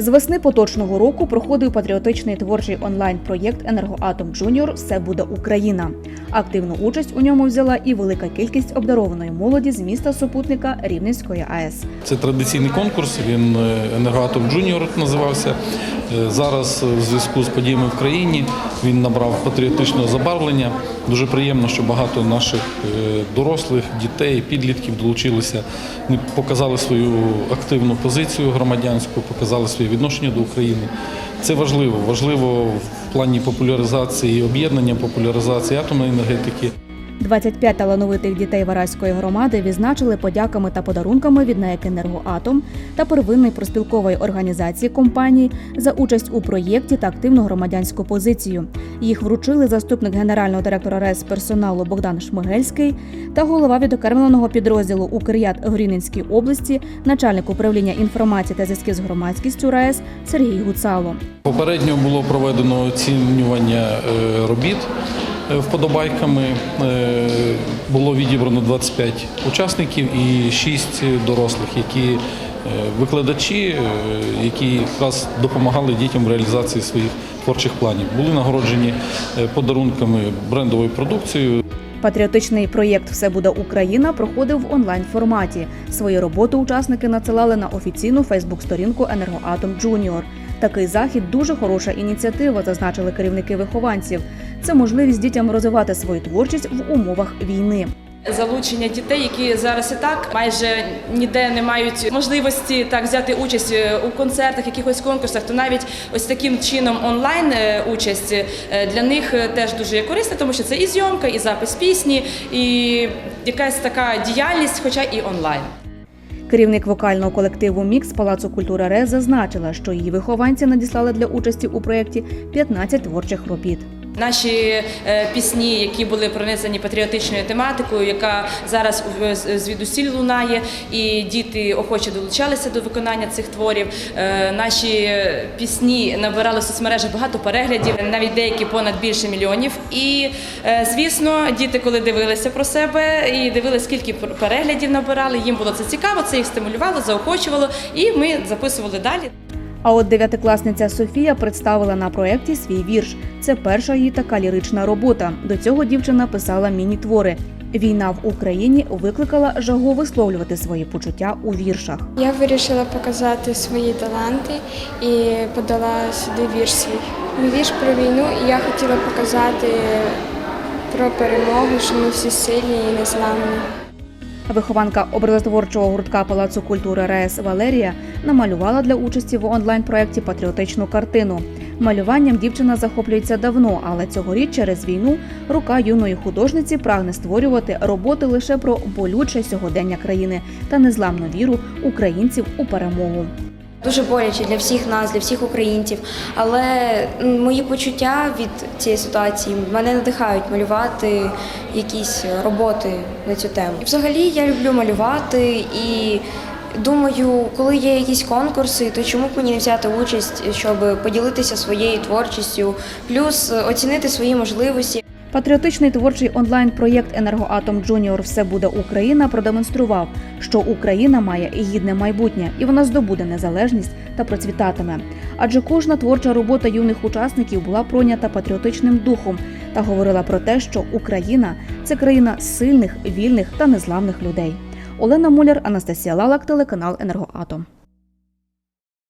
З весни поточного року проходив патріотичний творчий онлайн-проєкт Енергоатом Джуніор Все буде Україна. Активну участь у ньому взяла і велика кількість обдарованої молоді з міста супутника Рівненської АЕС. Це традиційний конкурс. Він е, енергоатом Джуніор називався. Е, Зараз в зв'язку з подіями в країні він набрав патріотичного забарвлення. Дуже приємно, що багато наших е, дорослих, дітей, підлітків долучилися. Показали свою активну позицію громадянську, показали своє відношення до України. Це важливо. Важливо в плані популяризації, об'єднання популяризації атомної енергетики. 25 талановитих дітей Вараської громади відзначили подяками та подарунками від НАЕК «Енергоатом» та первинної проспілкової організації компанії за участь у проєкті та активну громадянську позицію. Їх вручили заступник генерального директора РЕС персоналу Богдан Шмигельський та голова відокремленого підрозділу Укрят в Рівненській області, начальник управління інформації та зв'язків з громадськістю РаЕС Сергій Гуцало. Попередньо було проведено оцінювання е, робіт вподобайками. Е, Було відібрано 25 учасників і 6 дорослих, які е, викладачі, е, які якраз допомагали дітям в реалізації своїх творчих планів. Були нагороджені е, подарунками брендовою продукцією. Патріотичний проєкт Все буде Україна проходив в онлайн форматі. Свої роботи учасники надсилали на офіційну Фейсбук-сторінку Енергоатом Джуніор. Такий захід дуже хороша ініціатива, зазначили керівники вихованців. Це можливість дітям розвивати свою творчість в умовах війни. Залучення дітей, які зараз і так майже ніде не мають можливості так взяти участь е, у концертах, якихось конкурсах, то навіть ось таким чином онлайн е, участь е, для них теж дуже є корисна, тому що це і зйомка, і запис пісні, і якась така діяльність, хоча і онлайн. Керівник вокального колективу Мікс Палацу культури РЕ зазначила, що її вихованці надіслали для участі у проєкті 15 творчих робіт. Наші е, пісні, які були пронесені патріотичною тематикою, яка зараз звідусіль лунає, і діти охоче долучалися до виконання цих творів. Е, Наші пісні набирали в соцмережах багато переглядів, навіть деякі понад більше мільйонів. І е, звісно, діти, коли дивилися про себе і дивилися, скільки пер- переглядів набирали, їм було це цікаво, це їх стимулювало, заохочувало, і ми записували далі. А от дев'ятикласниця Софія представила на проєкті свій вірш. Це перша її така лірична робота. До цього дівчина писала міні-твори. Війна в Україні викликала жагу висловлювати свої почуття у віршах. Я вирішила показати свої таланти і подала сюди вірш свій. Вірш про війну, і я хотіла показати про перемогу, що ми всі сильні і незламні. Вихованка образотворчого гуртка Палацу культури РаЕС Валерія намалювала для участі в онлайн-проєкті патріотичну картину. Малюванням дівчина захоплюється давно, але цьогоріч через війну рука юної художниці прагне створювати роботи лише про болюче сьогодення країни та незламну віру українців у перемогу. Дуже боляче для всіх нас, для всіх українців. Але мої почуття від цієї ситуації мене надихають малювати якісь роботи на цю тему. Взагалі я люблю малювати і думаю, коли є якісь конкурси, то чому б мені не взяти участь, щоб поділитися своєю творчістю, плюс оцінити свої можливості. Патріотичний творчий онлайн-проєкт Енергоатом Джуніор Все буде Україна продемонстрував, що Україна має гідне майбутнє і вона здобуде незалежність та процвітатиме. Адже кожна творча робота юних учасників була пройнята патріотичним духом та говорила про те, що Україна це країна сильних, вільних та незламних людей. Олена Муляр, Анастасія Лалак, телеканал Енергоатом.